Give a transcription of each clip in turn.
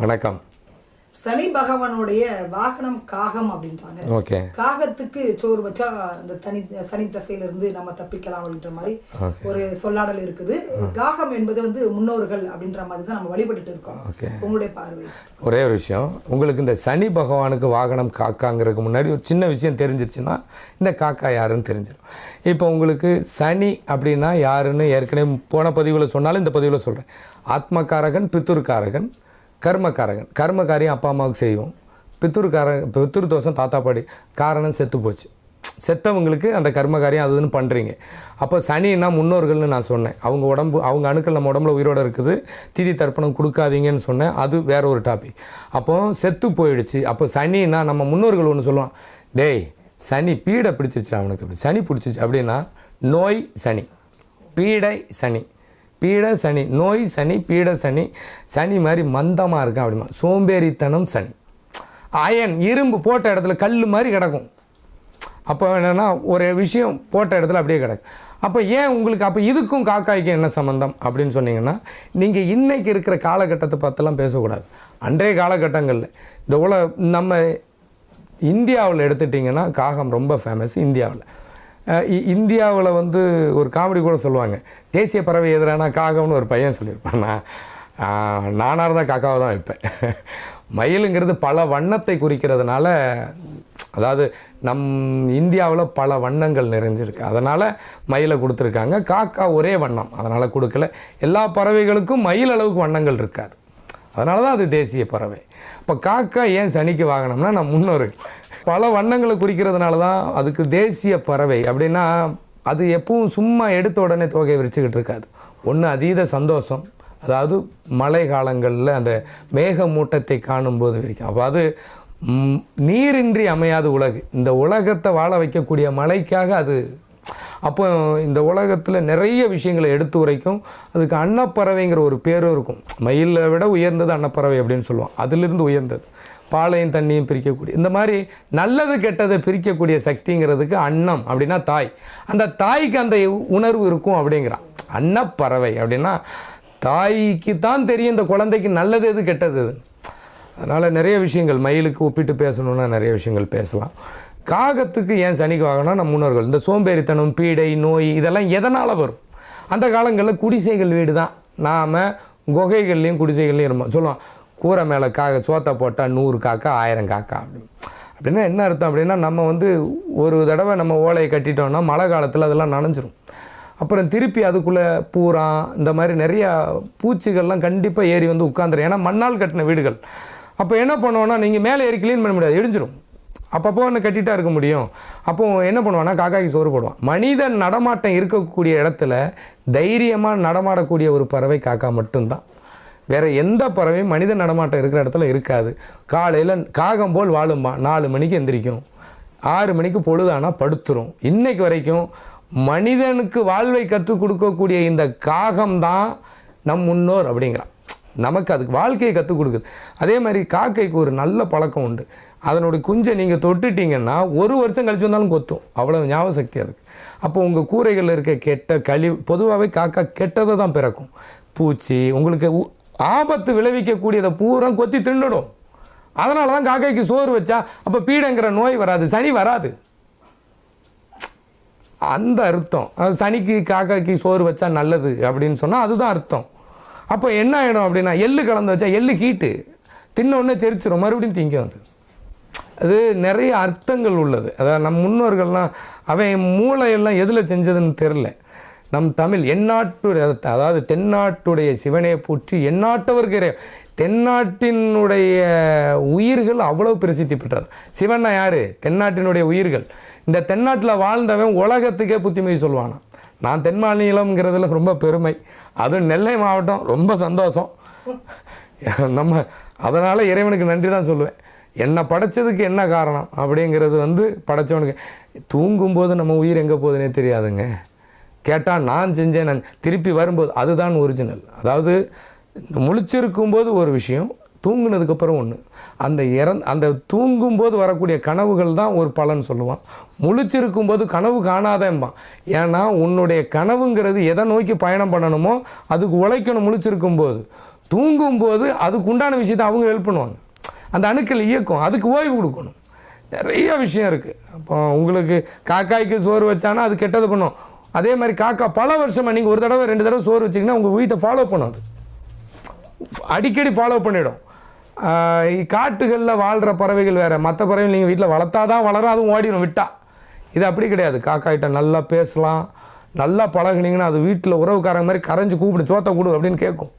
வணக்கம். சனி பகவானுடைய வாகனம் காகம் அப்படின்றாங்க. ஓகே. காகத்துக்கு சோறு வச்சா அந்த தனி சனி தசையில இருந்து நம்ம தப்பிக்கலாம் அப்படின்ற மாதிரி ஒரு சொல்லாடல் இருக்குது. காகம் என்பது வந்து முன்னோர்கள் அப்படின்ற மாதிரி தான் நம்ம வழிபட்டுட்டு இருக்கோம். உங்களுடைய பார்வை. ஒரே ஒரு விஷயம். உங்களுக்கு இந்த சனி பகவானுக்கு வாகனம் காக்காங்கிறதுக்கு முன்னாடி ஒரு சின்ன விஷயம் தெரிஞ்சிருச்சுன்னா இந்த காக்கா யாருன்னு தெரிஞ்சிடும். இப்போ உங்களுக்கு சனி அப்படின்னா யாருன்னு ஏற்கனவே போன பதிவில் சொன்னாலும் இந்த பதிவில் சொல்கிறேன் ஆத்மகாரகன் பித்துருக்காரகன் கர்மக்காரகன். கர்மக்காரியம் அப்பா அம்மாவுக்கு செய்வோம். பித்துருக்காரன் பித்துரு தோஷம் தாத்தா பாடி காரணம் செத்து போச்சு. செத்தவங்களுக்கு அந்த கர்மகாரியம் அதுன்னு பண்ணுறீங்க அப்போ சனின்னா முன்னோர்கள்னு நான் சொன்னேன். அவங்க உடம்பு அவங்க அணுக்கள் நம்ம உடம்புல உயிரோடு இருக்குது. திதி தர்ப்பணம் கொடுக்காதீங்கன்னு சொன்னேன். அது வேற ஒரு டாபிக் அப்போ செத்து போயிடுச்சு. அப்போ சனின்னா நம்ம முன்னோர்கள் ஒன்று சொல்லுவான். டேய் சனி பீடை பிடிச்சிருச்சு அவனுக்கு. சனி பிடிச்சிச்சு அப்படின்னா நோய் சனி. பீடை சனி. பீட சனி நோய் சனி பீட சனி சனி மாதிரி மந்தமாக இருக்கும் அப்படிமா? சோம்பேறித்தனம் சனி. அயன் இரும்பு போட்ட இடத்துல கல் மாதிரி கிடக்கும். அப்போ என்னென்னா ஒரு விஷயம் போட்ட இடத்துல அப்படியே கிடக்கு. அப்போ ஏன் உங்களுக்கு அப்போ இதுக்கும் காக்காய்க்கும் என்ன சம்மந்தம் அப்படின்னு சொன்னீங்கன்னா நீங்கள் இன்றைக்கி இருக்கிற காலகட்டத்தை பார்த்தெல்லாம் பேசக்கூடாது. அன்றைய காலகட்டங்களில் இந்த உல நம்ம இந்தியாவில் எடுத்துட்டிங்கன்னா காகம் ரொம்ப ஃபேமஸ் இந்தியாவில். இந்தியாவில் வந்து ஒரு காமெடி கூட சொல்லுவாங்க. தேசிய பறவை எதிரான காகம்னு ஒரு பையன் சொல்லியிருப்பான் நான் நானாக இருந்தால் காக்காவை தான் வைப்பேன். மயிலுங்கிறது பல வண்ணத்தை குறிக்கிறதுனால அதாவது நம் இந்தியாவில் பல வண்ணங்கள் நிறைஞ்சிருக்கு. அதனால் மயிலை கொடுத்துருக்காங்க. காக்கா ஒரே வண்ணம். அதனால் கொடுக்கல. எல்லா பறவைகளுக்கும் மயில் அளவுக்கு வண்ணங்கள் இருக்காது. அதனால தான் அது தேசிய பறவை. இப்போ காக்கா ஏன் சனிக்கு வாங்கினோம்னா நான் முன்னோர்கள் பல வண்ணங்களை குறிக்கிறதுனால தான் அதுக்கு தேசிய பறவை அப்படின்னா அது எப்பவும் சும்மா எடுத்த உடனே தொகையை விரிச்சுக்கிட்டு இருக்காது. ஒன்று அதீத சந்தோஷம். அதாவது மழை காலங்களில் அந்த மேகமூட்டத்தை காணும்போது விரிக்கும். அப்போ அது நீரின்றி அமையாத உலகு. இந்த உலகத்தை வாழ வைக்கக்கூடிய மழைக்காக அது அப்போ இந்த உலகத்தில் நிறைய விஷயங்களை எடுத்து உரைக்கும். அதுக்கு அன்னப்பறவைங்கிற ஒரு பேரும் இருக்கும். மயிலை விட உயர்ந்தது அன்னப்பறவை அப்படின்னு சொல்லுவோம் அதிலிருந்து உயர்ந்தது. பாலையும் தண்ணியும் பிரிக்கக்கூடிய இந்த மாதிரி நல்லது கெட்டதை பிரிக்கக்கூடிய சக்திங்கிறதுக்கு அன்னம் அப்படின்னா தாய். அந்த தாய்க்கு அந்த உணர்வு இருக்கும் அப்படிங்கிறான். அன்னப்பறவை அப்படின்னா தாய்க்கு தான் தெரியும் இந்த குழந்தைக்கு நல்லது எது கெட்டது அதனால் நிறைய விஷயங்கள் மயிலுக்கு ஒப்பிட்டு பேசணுன்னா நிறைய விஷயங்கள் பேசலாம். காகத்துக்கு ஏன் சனிக்கு வாங்கினா நம்ம முன்னோர்கள். இந்த சோம்பேறித்தனம் பீடை நோய் இதெல்லாம் எதனால் வரும்? அந்த காலங்களில் குடிசைகள் வீடு தான் நாம் குகைகள்லேயும் குடிசைகள்லையும் இருப்போம். சொல்லுவோம் கூரை மேலே காக சோத்தை போட்டால் நூறு காக்கா ஆயிரம் காக்கா அப்படின்னு. அப்படின்னா என்ன அர்த்தம் அப்படின்னா நம்ம வந்து ஒரு தடவை நம்ம ஓலையை கட்டிட்டோம்னா மழை காலத்தில் அதெல்லாம் நனைஞ்சிரும். அப்புறம் திருப்பி அதுக்குள்ளே பூரா இந்த மாதிரி நிறையா பூச்சிகள்லாம் கண்டிப்பாக ஏறி வந்து உட்காந்துரும் ஏன்னா மண்ணால் கட்டின வீடுகள். அப்போ என்ன பண்ணுவோன்னா நீங்கள் மேலே ஏறி க்ளீன் பண்ண முடியாது. இடிஞ்சிரும். அப்பப்போ ஒன்று கட்டிட்டா இருக்க முடியும். அப்போ என்ன பண்ணுவான்னா காக்காய்க்கு சோறு போடுவான். மனிதன் நடமாட்டம் இருக்கக்கூடிய இடத்துல தைரியமாக நடமாடக்கூடிய ஒரு பறவை காக்கா மட்டும்தான். வேற எந்த பறவையும் மனித நடமாட்டம் இருக்கிற இடத்துல இருக்காது. காலையில் காகம் போல் வாழும்மா நாலு மணிக்கு எந்திரிக்கும். ஆறு மணிக்கு பொழுதானா படுத்துரும். இன்னைக்கு வரைக்கும் மனிதனுக்கு வாழ்வை கற்றுக் கொடுக்கக்கூடிய இந்த காகம்தான் நம் முன்னோர் அப்படிங்கிறான். நமக்கு அதுக்கு வாழ்க்கையை கற்றுக் கொடுக்குது. அதே மாதிரி காக்கைக்கு ஒரு நல்ல பழக்கம் உண்டு. அதனுடைய குஞ்சை நீங்கள் தொட்டுட்டிங்கன்னா ஒரு வருஷம் கழிச்சு வந்தாலும் கொத்தும். அவ்வளோ ஞாபக சக்தி அதுக்கு. அப்போ உங்கள் கூரைகளில் இருக்க கெட்ட கழிவு பொதுவாகவே காக்கா கெட்டதை தான் பிறக்கும். பூச்சி உங்களுக்கு உ- ஆபத்து விளைவிக்கக்கூடியதை பூரா கொத்தி திண்டுடும் அதனால தான் காக்கைக்கு சோறு வச்சா அப்போ பீடங்கிற நோய் வராது சனி வராது. அந்த அர்த்தம். அது சனிக்கு காக்காய்க்கு சோறு வச்சா நல்லது அப்படின்னு சொன்னால் அதுதான் அர்த்தம். அப்போ என்ன ஆகிடும் அப்படின்னா எள்ளு கலந்து வச்சா எள்ளு ஹீட்டு தின்ன உடனே மறுபடியும் திங்கும் அது. அது நிறைய அர்த்தங்கள் உள்ளது. அதாவது நம் முன்னோர்கள்லாம் அவன் மூளையெல்லாம் எதில் செஞ்சதுன்னு தெரில. நம் தமிழ் எந்நாட்டுடைய அதாவது தென்னாட்டுடைய சிவனை போற்றி எந்நாட்டவர்கிற தென்னாட்டினுடைய உயிர்கள் அவ்வளோ பிரசித்தி பெற்றது. சிவன்னா யார்? தென்னாட்டினுடைய உயிர்கள். இந்த தென்னாட்டில் வாழ்ந்தவன் உலகத்துக்கே புத்திமதி சொல்லுவானா நான் தென் மாநிலம்ங்கிறதுல ரொம்ப பெருமை. அதுவும் நெல்லை மாவட்டம் ரொம்ப சந்தோஷம். நம்ம அதனால் இறைவனுக்கு நன்றி தான் சொல்லுவேன். என்னை படைச்சதுக்கு என்ன காரணம் அப்படிங்கிறது வந்து படைச்சவனுக்கு. தூங்கும்போது நம்ம உயிர் எங்கே போகுதுன்னே தெரியாதுங்க. கேட்டால் நான் செஞ்சேன் நான் திருப்பி வரும்போது அதுதான் ஒரிஜினல் அதாவது முழிச்சிருக்கும்போது ஒரு விஷயம் தூங்குனதுக்கப்புறம் ஒன்று அந்த இறந் அந்த தூங்கும்போது வரக்கூடிய கனவுகள் தான் ஒரு பலன் சொல்லுவான். முழிச்சிருக்கும்போது கனவு காணாதேம்பான். ஏன்னா உன்னுடைய கனவுங்கிறது எதை நோக்கி பயணம் பண்ணணுமோ அதுக்கு உழைக்கணும் முழிச்சிருக்கும்போது. தூங்கும்போது அதுக்கு உண்டான விஷயத்தை அவங்க ஹெல்ப் பண்ணுவாங்க. அந்த அணுக்கள் இயக்கும். அதுக்கு ஓய்வு கொடுக்கணும். நிறைய விஷயம் இருக்குது அப்போ உங்களுக்கு காக்காய்க்கு சோறு வச்சானா அது கெட்டது பண்ணும். அதே மாதிரி காக்கா பல வருஷமாக நீங்கள் ஒரு தடவை ரெண்டு தடவை சோறு வச்சிங்கன்னா உங்கள் வீட்டை ஃபாலோ பண்ணும் அது. அடிக்கடி ஃபாலோ பண்ணிவிடும் காட்டுகளில் வாழ்கிற பறவைகள் வேறு. மற்ற பறவைகள் நீங்கள் வீட்டில் வளர்த்தா தான் வளரும் அதுவும் ஓடிடும் விட்டா. இது அப்படி கிடையாது. காக்காயிட்ட நல்லா பேசலாம். நல்லா பழகுனீங்கன்னா அது வீட்டில் உறவுக்காரங்க மாதிரி கரைஞ்சி கூப்பிடு சோத்தை கூடு அப்படின்னு கேட்கும்.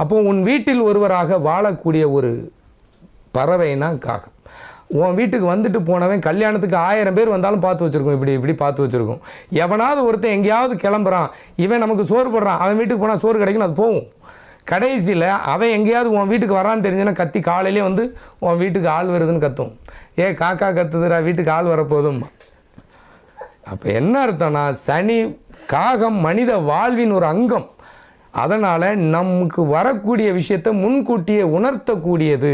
அப்போது உன் வீட்டில் ஒருவராக வாழக்கூடிய ஒரு பறவைனா காகம். உன் வீட்டுக்கு வந்துட்டு போனவன் கல்யாணத்துக்கு ஆயிரம் பேர் வந்தாலும் பார்த்து வச்சுருக்கோம். இப்படி இப்படி பார்த்து வச்சுருக்கோம். எவனாவது ஒருத்தன் எங்கேயாவது கிளம்புறான். இவன் நமக்கு சோறு போடுறான். அவன் வீட்டுக்கு போனால் சோறு கிடைக்கும் அது போகும். கடைசியில் அவன் எங்கேயாவது உன் வீட்டுக்கு வரான்னு தெரிஞ்சுன்னா கத்தி காலையிலே வந்து உன் வீட்டுக்கு ஆள் வருதுன்னு கத்தும். ஏ காக்கா கத்துதுடா வீட்டுக்கு ஆள் வரப்போதும். அப்போ என்ன அர்த்தம்னா சனி காகம் மனித வாழ்வின் ஒரு அங்கம். அதனால் நமக்கு வரக்கூடிய விஷயத்தை முன்கூட்டியே உணர்த்தக்கூடியது.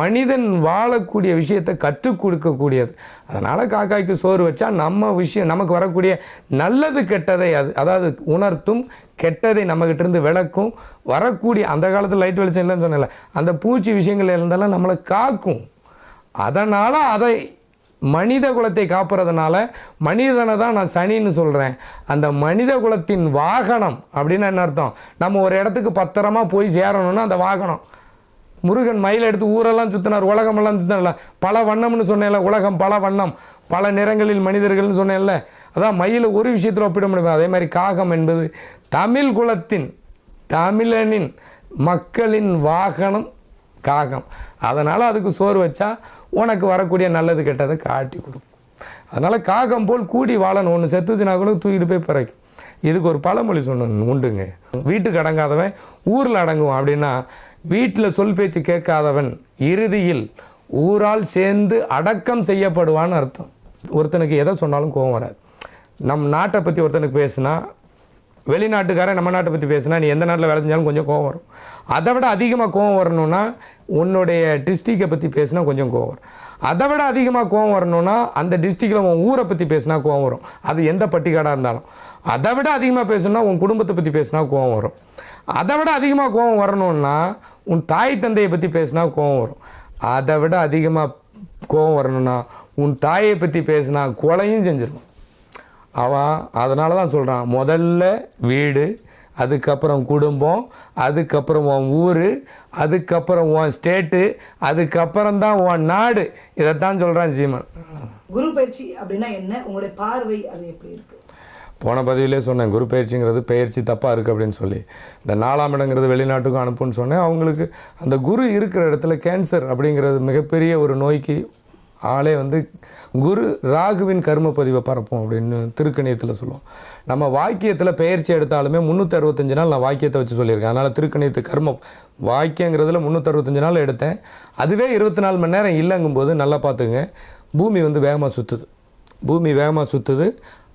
மனிதன் வாழக்கூடிய விஷயத்தை கற்றுக் கொடுக்கக்கூடியது. அதனால் காக்காய்க்கு சோறு வச்சா நம்ம விஷயம் நமக்கு வரக்கூடிய நல்லது கெட்டதை அது அதாவது உணர்த்தும் கெட்டதை நம்மகிட்ட இருந்து விளக்கும். வரக்கூடிய அந்த காலத்தில் லைட் வெளிச்சம் இல்லைன்னு சொன்னல அந்த பூச்சி விஷயங்கள் இருந்தாலும் நம்மளை காக்கும். அதனால் அதை மனித குலத்தை காப்புறதுனால மனிதனை தான் நான் சனின்னு சொல்கிறேன் அந்த மனித குலத்தின் வாகனம் அப்படின்னு என்ன அர்த்தம்? நம்ம ஒரு இடத்துக்கு பத்திரமா போய் சேரணும்னா அந்த வாகனம். முருகன் மயில் எடுத்து ஊரெல்லாம் சுற்றினார் உலகமெல்லாம் சுற்றினார்ல பல வண்ணம்னு சொன்னேன்ல உலகம் பல வண்ணம். பல நிறங்களில் மனிதர்கள்னு சொன்னேன்ல. அதான் மயில் ஒரு விஷயத்தில் ஒப்பிட முடியும்? அதே மாதிரி காகம் என்பது தமிழ் குலத்தின் தமிழனின் மக்களின் வாகனம். காகம். அதனால் அதுக்கு சோறு வச்சா உனக்கு வரக்கூடிய நல்லது கெட்டதை காட்டி கொடுக்கும். அதனால் காகம் போல் கூடி வாழணும். ஒன்று செத்துச்சுனா கூட தூக்கிட்டு போய் பிறக்கும். இதுக்கு ஒரு பழமொழி சொன்ன உண்டுங்க. வீட்டுக்கு அடங்காதவன் ஊரில் அடங்குவான். அப்படின்னா வீட்டில் சொல் பேச்சு கேட்காதவன் இறுதியில் ஊரால் சேர்ந்து அடக்கம் செய்யப்படுவான்னு அர்த்தம். ஒருத்தனுக்கு எதை சொன்னாலும் கோவம் வராது. நம் நாட்டை பற்றி ஒருத்தனுக்கு பேசுனா வெளிநாட்டுக்காரன் நம்ம நாட்டை பற்றி பேசினா நீ எந்த நாட்டில் வேலை செஞ்சாலும் கொஞ்சம் கோவம் வரும். அதை விட அதிகமாக கோவம் வரணும்னா உன்னுடைய டிஸ்ட்ரிக்டை பற்றி பேசினா கொஞ்சம் கோவம் வரும். அதை விட அதிகமாக கோவம் வரணும்னா அந்த டிஸ்ட்ரிக்டில் உன் ஊரை பற்றி பேசினா கோவம் வரும். அது எந்த பட்டிக்காடாக இருந்தாலும். அதை விட அதிகமாக பேசணும்னா உன் குடும்பத்தை பற்றி பேசினா கோவம் வரும். அதை விட அதிகமாக கோவம் வரணும்னா உன் தாய் தந்தையை பற்றி பேசினா கோவம் வரும். அதை விட அதிகமாக கோவம் வரணும்னா உன் தாயை பற்றி பேசினா கொலையும் செஞ்சிருவோம் அவன் அதனால தான் சொல்கிறான் முதல்ல வீடு அதுக்கப்புறம் குடும்பம் அதுக்கப்புறம் உன் ஊர் அதுக்கப்புறம் உன் ஸ்டேட்டு அதுக்கப்புறம் தான் உன் நாடு. இதைத்தான் சொல்கிறான் சீமன். குரு பயிற்சி அப்படின்னா என்ன? உங்களுடைய பார்வை அது எப்படி இருக்கு? போன பதிவிலே சொன்னேன் குரு பயிற்சிங்கிறது பயிற்சி தப்பாக இருக்குது அப்படின்னு சொல்லி. இந்த நாலாம் இடங்கிறது வெளிநாட்டுக்கும் அனுப்புன்னு சொன்னேன் அவங்களுக்கு அந்த குரு இருக்கிற இடத்துல கேன்சர் அப்படிங்கிறது மிகப்பெரிய ஒரு நோய்க்கு ஆளே வந்து குரு ராகுவின் கர்ம பதிவை பரப்போம் அப்படின்னு திருக்கணியத்தில் சொல்லுவோம். நம்ம வாக்கியத்தில் பெயர்ச்சி எடுத்தாலுமே முந்நூற்றி அறுபத்தஞ்சு நாள் நான் வாக்கியத்தை வச்சு சொல்லியிருக்கேன். அதனால் திருக்கணியத்து கர்மம் வாக்கியங்கிறதுல முந்நூற்றறுபத்தஞ்சு நாள் எடுத்தேன். அதுவே இருபத்தி நாலு மணி நேரம் இல்லைங்கும்போது நல்லா பார்த்துங்க பூமி வந்து வேகமாக சுற்றுது பூமி வேகமாக சுற்றுது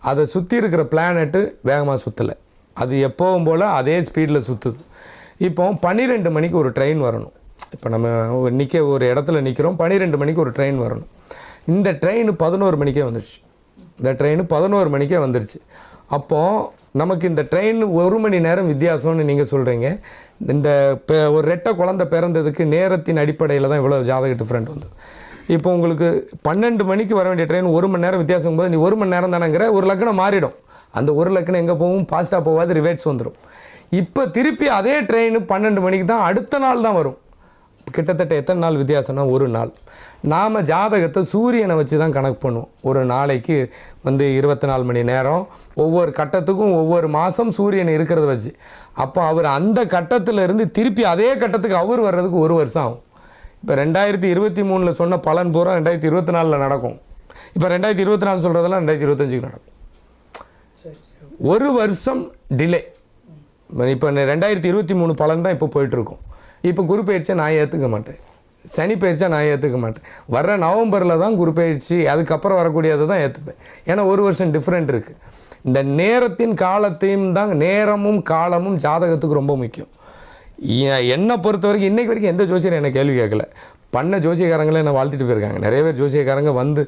அதை சுற்றி இருக்கிற பிளானெட்டு வேகமாக சுற்றலை அது எப்போவும் போல் அதே ஸ்பீடில் சுற்றுது இப்போ பன்னிரெண்டு மணிக்கு ஒரு ட்ரெயின் வரணும். இப்போ நம்ம ஒரு நிற்க ஒரு இடத்துல நிற்கிறோம் பன்னிரெண்டு மணிக்கு ஒரு ட்ரெயின் வரணும். இந்த ட்ரெயின் பதினோரு மணிக்கே வந்துடுச்சு இந்த ட்ரெயின் பதினோரு மணிக்கே வந்துடுச்சு அப்போது நமக்கு இந்த ட்ரெயின் ஒரு மணி நேரம் வித்தியாசம்னு நீங்கள் சொல்கிறீங்க இந்த ஒரு ரெட்டை குழந்தை பிறந்ததுக்கு நேரத்தின் அடிப்படையில் தான் இவ்வளோ ஜாதக டிஃப்ரெண்ட் வந்தது. இப்போ உங்களுக்கு பன்னெண்டு மணிக்கு வர வேண்டிய ட்ரெயின் ஒரு மணி நேரம் வித்தியாசம் போது நீ ஒரு மணி நேரம் தானேங்கிற ஒரு லக்கணம் மாறிடும். அந்த ஒரு லக்கணம் எங்கே போகும்? ஃபாஸ்ட்டாக போகாது ரிவேட்ஸ் வந்துடும் இப்போ திருப்பி அதே ட்ரெயின் பன்னெண்டு மணிக்கு தான் அடுத்த நாள் தான் வரும். கிட்டத்தட்ட எத்தனை நாள் வித்தியாசம்னா ஒரு நாள். நாம் ஜாதகத்தை சூரியனை வச்சு தான் கணக்கு பண்ணுவோம். ஒரு நாளைக்கு வந்து இருபத்தி நாலு மணி நேரம் ஒவ்வொரு கட்டத்துக்கும் ஒவ்வொரு மாதம் சூரியன் இருக்கிறத வச்சு. அப்போ அவர் அந்த கட்டத்தில் இருந்து திருப்பி அதே கட்டத்துக்கு அவர் வர்றதுக்கு ஒரு வருஷம் ஆகும். இப்போ ரெண்டாயிரத்தி இருபத்தி மூணில் சொன்ன பலன் பூரா ரெண்டாயிரத்தி இருபத்தி நாலில் நடக்கும். இப்போ ரெண்டாயிரத்தி இருபத்தி நாலு சொல்கிறதெல்லாம் ரெண்டாயிரத்தி இருபத்தஞ்சுக்கு நடக்கும். ஒரு வருஷம் டிலே இப்போ ரெண்டாயிரத்தி இருபத்தி மூணு பலன் தான் இப்போ போயிட்டுருக்கோம் இப்போ குரு பயிற்சியை நான் ஏற்றுக்க மாட்டேன். சனி பயிற்சியாக நான் ஏற்றுக்க மாட்டேன். வர்ற நவம்பரில் தான் குரு பயிற்சி அதுக்கப்புறம் வரக்கூடியதை தான் ஏற்றுப்பேன் ஏன்னா ஒரு வருஷம் டிஃப்ரெண்ட் இருக்குது இந்த நேரத்தின் காலத்தையும் தான் நேரமும் காலமும் ஜாதகத்துக்கு ரொம்ப முக்கியம். என்னை பொறுத்த வரைக்கும் இன்றைக்கு வரைக்கும் எந்த ஜோசியரும் என்ன கேள்வி கேட்கல. பண்ண ஜோசியக்காரங்களே என்னை வாழ்த்திட்டு போயிருக்காங்க. நிறைய பேர் ஜோசியக்காரங்க வந்து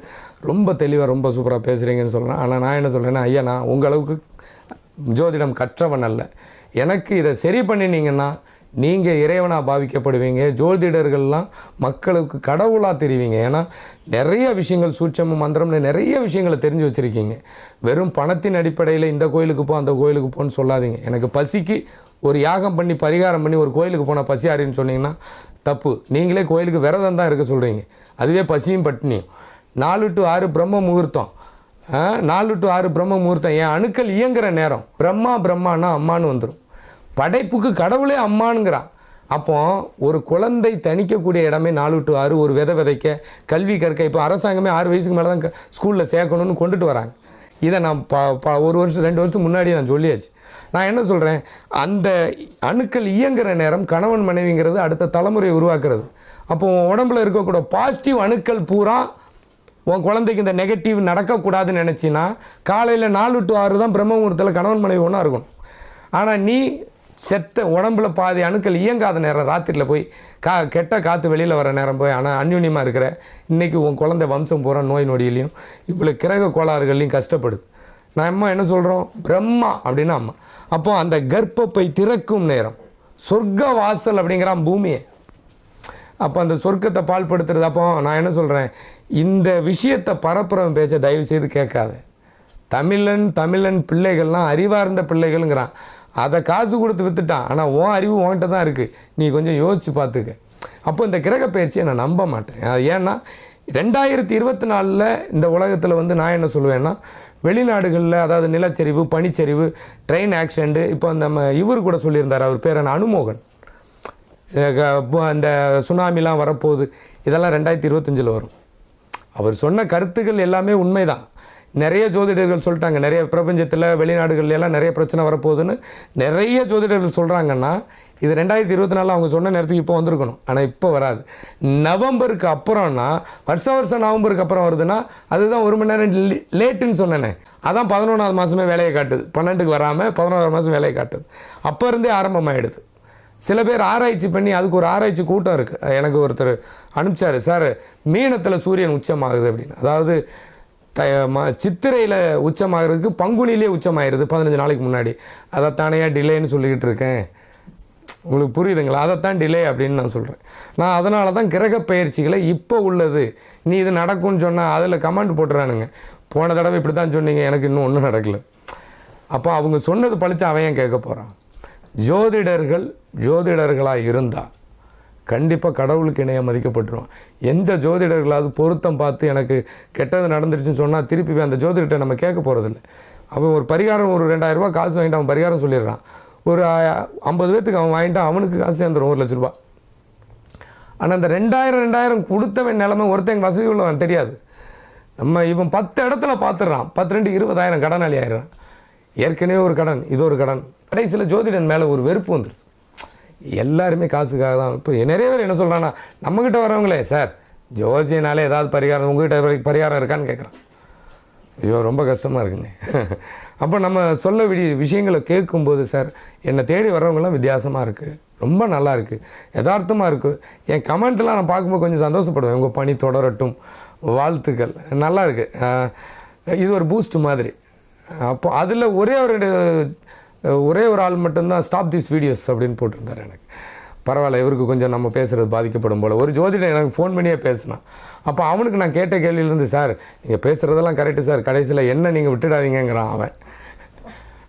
ரொம்ப தெளிவாக ரொம்ப சூப்பராக பேசுகிறீங்கன்னு சொல்கிறேன் ஆனால் நான் என்ன சொல்கிறேன்னா ஐயா நான் உங்கள் அளவுக்கு ஜோதிடம் கற்றவன் அல்ல. எனக்கு இதை சரி பண்ணினீங்கன்னா நீங்கள் இறைவனாக பாவிக்கப்படுவீங்க ஜோதிடர்கள்லாம் மக்களுக்கு கடவுளாக தெரிவிங்க. ஏன்னா நிறைய விஷயங்கள் சூட்சம மந்திரம்னு நிறைய விஷயங்களை தெரிஞ்சு வச்சுருக்கீங்க. வெறும் பணத்தின் அடிப்படையில் இந்த கோயிலுக்கு போ அந்த கோயிலுக்கு போன்னு சொல்லாதீங்க. எனக்கு பசிக்கு ஒரு யாகம் பண்ணி பரிகாரம் பண்ணி ஒரு கோயிலுக்கு போனால் பசி சொன்னீங்கன்னா தப்பு. நீங்களே கோயிலுக்கு விரதம் தான் இருக்க சொல்கிறீங்க அதுவே பசியும் பட்டினியும். நாலு டு ஆறு பிரம்ம முகூர்த்தம். நாலு டு ஆறு பிரம்ம முகூர்த்தம். என் அணுக்கள் இயங்குகிற நேரம். பிரம்மா பிரம்மானா அம்மான்னு வந்துடும் படைப்புக்கு கடவுளே அம்மானுங்கிறான். அப்போ ஒரு குழந்தை தணிக்கக்கூடிய இடமே நாலு டு ஆறு ஒரு விதை விதைக்க கல்வி கற்க இப்போ அரசாங்கமே ஆறு வயசுக்கு மேலே தான் ஸ்கூலில் சேர்க்கணும்னு கொண்டுட்டு வராங்க. இதை நான் ப ப ஒரு வருஷம் ரெண்டு வருஷத்துக்கு முன்னாடியே நான் சொல்லியாச்சு. நான் என்ன சொல்கிறேன் அந்த அணுக்கள் இயங்குகிற நேரம் கணவன் மனைவிங்கிறது அடுத்த தலைமுறையை உருவாக்குறது. அப்போ உன் உடம்புல இருக்கக்கூட பாசிட்டிவ் அணுக்கள் பூரா உன் குழந்தைக்கு இந்த நெகட்டிவ் நடக்கக்கூடாதுன்னு நினச்சின்னா காலையில் நாலு டு ஆறு தான் பிரம்ம முகூர்த்தத்தில் கணவன் மனைவி ஒன்றா இருக்கணும். ஆனால் நீ செத்த உடம்புல பாதி அணுக்கள் இயங்காத நேரம் ராத்திரியில் போய் கா கெட்ட காற்று வெளியில் வர நேரம் போய் ஆனால் அந்யூன்யமாக இருக்கிற இன்றைக்கி உன் குழந்தை வம்சம் பூரா நோய் நொடியிலையும் இவ்வளோ கிரக கோளாறுகள்லையும் கஷ்டப்படுது. நான் அம்மா என்ன சொல்கிறோம் பிரம்மா அப்படின்னா அம்மா. அப்போ அந்த கர்ப்பப்பை திறக்கும் நேரம். சொர்க்க வாசல் அப்படிங்கிறான் பூமியை. அப்போ அந்த சொர்க்கத்தை பால்படுத்துறது அப்போ நான் என்ன சொல்கிறேன் இந்த விஷயத்தை பரப்புறவன் பேச்ச தயவு செய்து கேட்காத. தமிழன் தமிழன் பிள்ளைகள்லாம் அறிவார்ந்த பிள்ளைகள்ங்கிறான். அதை காசு கொடுத்து விற்றுட்டான் ஆனால் உன் அறிவு உன்கிட்ட தான் இருக்குது நீ கொஞ்சம் யோசித்து பார்த்துக்க. அப்போ இந்த கிரக பயிற்சியை நான் நம்ப மாட்டேன். அது ஏன்னா ரெண்டாயிரத்தி இருபத்தி நாலில் இந்த உலகத்தில் வந்து நான் என்ன சொல்லுவேன்னா வெளிநாடுகளில் அதாவது நிலச்சரிவு பனிச்சரிவு ட்ரெயின் ஆக்சிடெண்ட்டு இப்போ நம்ம இவர் கூட சொல்லியிருந்தார் அவர் பேர் என்ன? அனுமோகன். இப்போ அந்த சுனாமிலாம் வரப்போகுது. இதெல்லாம் ரெண்டாயிரத்தி இருபத்தஞ்சில் வரும். அவர் சொன்ன கருத்துக்கள் எல்லாமே உண்மைதான். நிறைய ஜோதிடர்கள் சொல்லிட்டாங்க. நிறைய பிரபஞ்சத்தில் வெளிநாடுகள்ல எல்லாம் நிறைய பிரச்சனை வரப்போகுதுன்னு நிறைய ஜோதிடர்கள் சொல்கிறாங்கன்னா இது ரெண்டாயிரத்தி இருபத்தி நாலில் அவங்க சொன்ன நேரத்துக்கு இப்போ வந்திருக்கணும். ஆனால் இப்போ வராது. நவம்பருக்கு அப்புறம்னா வருஷம் வருஷம் நவம்பருக்கு அப்புறம் வருதுன்னா அதுதான் ஒரு மணி நேரம் லேட்டுன்னு சொன்னேனே. அதான் பதினொன்றாவது மாதமே வேலையை காட்டுது. பன்னெண்டுக்கு வராமல் பதினோராவது மாதம் வேலையை காட்டுது. அப்போ இருந்தே ஆரம்பமாயிடுது. சில பேர் ஆராய்ச்சி பண்ணி அதுக்கு ஒரு ஆராய்ச்சி கூட்டம் இருக்குது எனக்கு ஒருத்தர் அனுப்பிச்சாரு. சார் மீனத்தில் சூரியன் உச்சமாகுது அப்படின்னு. அதாவது த ம சித்திரையில் உச்சமாகிறதுக்கு பங்குனிலே உச்சமாயிருது பதினஞ்சு நாளைக்கு முன்னாடி. அதை தானையாக டிலேன்னு சொல்லிக்கிட்டு இருக்கேன். உங்களுக்கு புரியுதுங்களா? அதைத்தான் டிலே அப்படின்னு நான் சொல்கிறேன் நான் அதனால தான் கிரக பயிற்சிகளை இப்போ உள்ளது. நீ இது நடக்கும்னு சொன்னால் அதில் கமெண்ட் போட்டுறானுங்க. போன தடவை இப்படி தான் சொன்னீங்க எனக்கு இன்னும் ஒன்றும் நடக்கல. அப்போ அவங்க சொன்னது பழிச்சு அவன் கேட்க போகிறான் ஜோதிடர்கள் ஜோதிடர்களாக இருந்தால் கண்டிப்பாக கடவுளுக்கு இணையாக மதிக்கப்பட்டுரும். எந்த ஜோதிடர்களாவது பொருத்தம் பார்த்து எனக்கு கெட்டது நடந்துருச்சுன்னு சொன்னால் திருப்பி போய் அந்த ஜோதிடர்கிட்ட நம்ம கேட்க போகிறதில்ல அவன் ஒரு பரிகாரம் ஒரு ரெண்டாயிரரூபா காசு வாங்கிட்டு அவன் பரிகாரம் சொல்லிடுறான். ஒரு ஐம்பது பேத்துக்கு அவன் வாங்கிட்டு அவனுக்கு காசு சேர்ந்துடும் ஒரு லட்ச ரூபா ஆனால் அந்த ரெண்டாயிரம் ரெண்டாயிரம் கொடுத்தவன் நிலமை ஒருத்தன் வசதி உள்ளவன் தெரியாது. நம்ம இவன் பத்து இடத்துல பார்த்துடுறான் பத்து ரெண்டு இருபதாயிரம் கடனாளி ஆயிடுறான். ஏற்கனவே ஒரு கடன் இது ஒரு கடன். கடைசியில் ஜோதிடன் மேலே ஒரு வெறுப்பு வந்துடுது எல்லாருமே காசுக்காக தான். இப்போ நிறைய பேர் என்ன சொல்கிறான்னா நம்மக்கிட்ட வரவங்களே சார் ஜோசியனாலே ஏதாவது பரிகாரம் உங்ககிட்ட பரிகாரம் இருக்கான்னு கேட்குறான் ஐயோ ரொம்ப கஷ்டமாக இருக்குங்க. அப்போ நம்ம சொல்ல விடி விஷயங்களை கேட்கும்போது சார் என்னை தேடி வர்றவங்களாம் வித்தியாசமாக இருக்குது ரொம்ப நல்லா இருக்குது யதார்த்தமாக இருக்குது என் கமெண்ட்லாம் நான் பார்க்கும்போது கொஞ்சம் சந்தோஷப்படுவேன். உங்கள் பணி தொடரட்டும். வாழ்த்துக்கள். நல்லா இருக்குது இது ஒரு பூஸ்ட் மாதிரி. அப்போ அதில் ஒரே ஒரு ஒரே ஒரு ஆள் மட்டும்தான் ஸ்டாப் திஸ் வீடியோஸ் அப்படின்னு போட்டிருந்தார் எனக்கு. பரவாயில்ல இவருக்கு கொஞ்சம் நம்ம பேசுகிறது பாதிக்கப்படும் போல். ஒரு ஜோதிடர் எனக்கு ஃபோன் பண்ணியே பேசினான். அப்போ அவனுக்கு நான் கேட்ட கேள்வியிலேருந்து சார் நீங்கள் பேசுகிறதெல்லாம் கரெக்டு சார். கடைசியில் என்ன நீங்கள் விட்டுடாதீங்கங்கிறான் அவன்.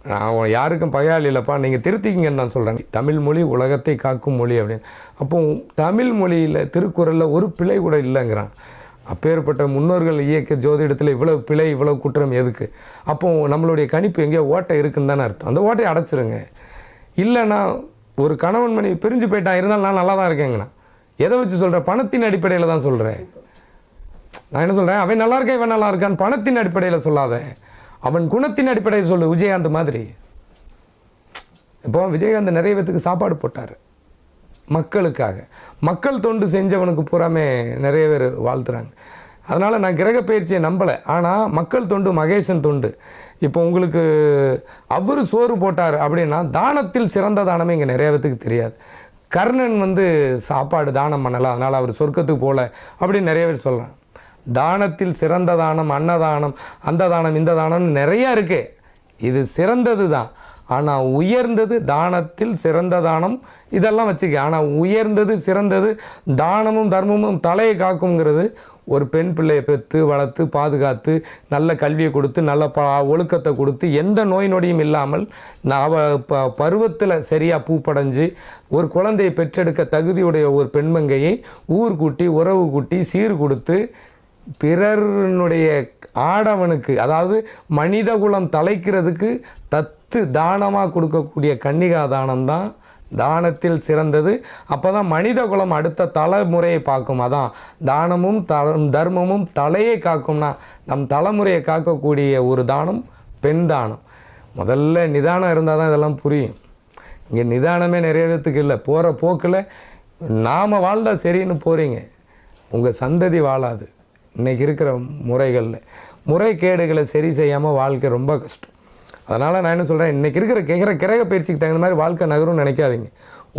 நான் அவன் யாருக்கும் பகையாளி இல்லைப்பா. நீங்கள் திருத்திக்கிங்கன்னு தான் சொல்கிறேன் தமிழ் மொழி உலகத்தை காக்கும் மொழி அப்படின்னு. அப்போ தமிழ் மொழியில் திருக்குறளில் ஒரு பிழை கூட இல்லைங்கிறான். அப்பேற்பட்ட முன்னோர்கள் இயக்க ஜோதிடத்தில் இவ்வளவு பிழை இவ்வளவு குற்றம் எதுக்கு? அப்போ நம்மளுடைய கணிப்பு எங்கேயோ ஓட்டை இருக்குன்னு தானே அர்த்தம். அந்த ஓட்டையை அடைச்சிருங்க. இல்லைன்னா ஒரு கணவன் மணி பிரிஞ்சு போயிட்டான் இருந்தாலும் நான் நல்லா தான் இருக்கேங்கண்ணா. எதை வச்சு சொல்கிறேன் பணத்தின் அடிப்படையில் தான் சொல்கிறேன் நான் என்ன சொல்கிறேன் அவன் நல்லா இருக்கேன் இவன் நல்லா இருக்கான் பணத்தின் அடிப்படையில் சொல்லாத. அவன் குணத்தின் அடிப்படையில் சொல்லு விஜயகாந்த் மாதிரி. இப்போ விஜயகாந்த் நிறைய பேத்துக்கு சாப்பாடு போட்டார். மக்களுக்காக. மக்கள் தொண்டு செஞ்சவனுக்கு பூராமே நிறைய பேர் வாழ்த்துறாங்க. அதனால் நான் கிரக பயிற்சியை நம்பலை. ஆனால் மக்கள் தொண்டு மகேசன் தொண்டு. இப்போ உங்களுக்கு அவர் சோறு போட்டார் அப்படின்னா தானத்தில் சிறந்த தானமே இங்கே நிறைய பேத்துக்கு தெரியாது. கர்ணன் வந்து சாப்பாடு தானம் பண்ணலை அதனால் அவர் சொர்க்கத்துக்கு போகல அப்படின்னு நிறைய பேர் சொல்கிறான் தானத்தில் சிறந்த தானம் அன்னதானம் அந்த தானம் இந்த தானம்னு நிறையா இருக்குது இது சிறந்தது தான் ஆனால் உயர்ந்தது தானத்தில் சிறந்த தானம். இதெல்லாம் வச்சுக்க ஆனால் உயர்ந்தது சிறந்தது தானமும் தர்மமும் தலையை காக்குங்கிறது ஒரு பெண் பிள்ளையை பெற்று வளர்த்து பாதுகாத்து நல்ல கல்வியை கொடுத்து நல்ல ப ஒழுக்கத்தை கொடுத்து எந்த நோய் நொடியும் இல்லாமல் நான் அவ ப பருவத்தில் சரியாக பூப்படைஞ்சு ஒரு குழந்தையை பெற்றெடுக்க தகுதியுடைய ஒரு பெண்மங்கையை ஊர் கூட்டி உறவு கூட்டி சீர் கொடுத்து பிறருடைய ஆடவனுக்கு அதாவது மனித குலம் தலைக்கிறதுக்கு தத்து தானமாக கொடுக்கக்கூடிய கன்னிகா தானம் தான் தானத்தில் சிறந்தது. அப்போ தான் மனித குலம் அடுத்த தலைமுறையை பார்க்கும். அதான் தானமும் த தர்மமும் தலையை காக்கும்னா நம் தலைமுறையை காக்கக்கூடிய ஒரு தானம் பெண் தானம். முதல்ல நிதானம் இருந்தால் தான் இதெல்லாம் புரியும். இங்கே நிதானமே நிறைய பேத்துக்கு இல்லை. போகிற போக்கில் நாம் வாழ்ந்தால் சரின்னு போகிறீங்க உங்கள் சந்ததி வாழாது. இன்றைக்கி இருக்கிற முறைகளில் முறைகேடுகளை சரி செய்யாமல் வாழ்க்கை ரொம்ப கஷ்டம். அதனால் நான் என்ன சொல்கிறேன் இன்றைக்கி இருக்கிற கேட்குற கிரக பயிற்சிக்கு தகுந்த மாதிரி வாழ்க்கை நகரும்னு நினைக்காதீங்க.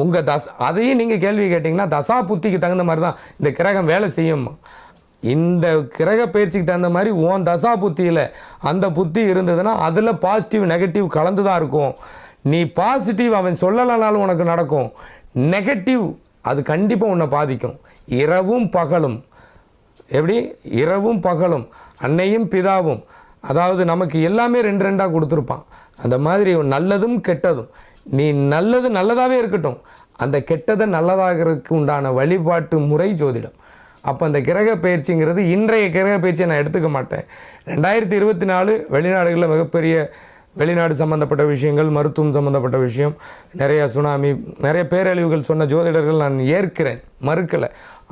உங்கள் தச அதையும் நீங்கள் கேள்வி கேட்டிங்கன்னா தசா புத்திக்கு தகுந்த மாதிரி தான் இந்த கிரகம் வேலை செய்யும். இந்த கிரக பயிற்சிக்கு தகுந்த மாதிரி உன் தசா புத்தியில் அந்த புத்தி இருந்ததுன்னா அதில் பாசிட்டிவ் நெகட்டிவ் கலந்து தான் இருக்கும். நீ பாசிட்டிவ் அவன் சொல்லலைனாலும் உனக்கு நடக்கும். நெகட்டிவ் அது கண்டிப்பாக உன்னை பாதிக்கும். இரவும் பகலும். எப்படி? இரவும் பகலும் அன்னையும் பிதாவும். அதாவது நமக்கு எல்லாமே ரெண்டு ரெண்டாக கொடுத்துருப்பான். அந்த மாதிரி நல்லதும் கெட்டதும். நீ நல்லது நல்லதாகவே இருக்கட்டும். அந்த கெட்டதை நல்லதாகிறதுக்கு உண்டான வழிபாட்டு முறை ஜோதிடம். அப்போ அந்த கிரக பயிற்சிங்கிறது இன்றைய கிரக பயிற்சியை நான் எடுத்துக்க மாட்டேன். ரெண்டாயிரத்தி இருபத்தி நாலு வெளிநாடுகளில் மிகப்பெரிய வெளிநாடு சம்மந்தப்பட்ட விஷயங்கள் மருத்துவம் சம்மந்தப்பட்ட விஷயம் நிறைய சுனாமி நிறைய பேரழிவுகள் சொன்ன ஜோதிடர்கள் நான் ஏற்கிறேன் மறுக்கலை.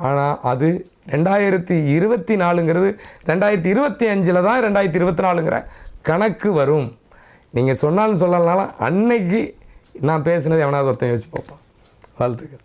ஆனால் அது ரெண்டாயிரத்தி இருபத்தி நாலுங்கிறது ரெண்டாயிரத்தி இருபத்தி அஞ்சில் தான் ரெண்டாயிரத்தி இருபத்தி நாலுங்கிற கணக்கு வரும். நீங்கள் சொன்னாலும் சொல்லலனாலும் அன்னைக்கு நான் பேசுனது எவனாவது ஒருத்தன் யோசிச்சு பார்ப்பான். வாழ்த்துக்கள்.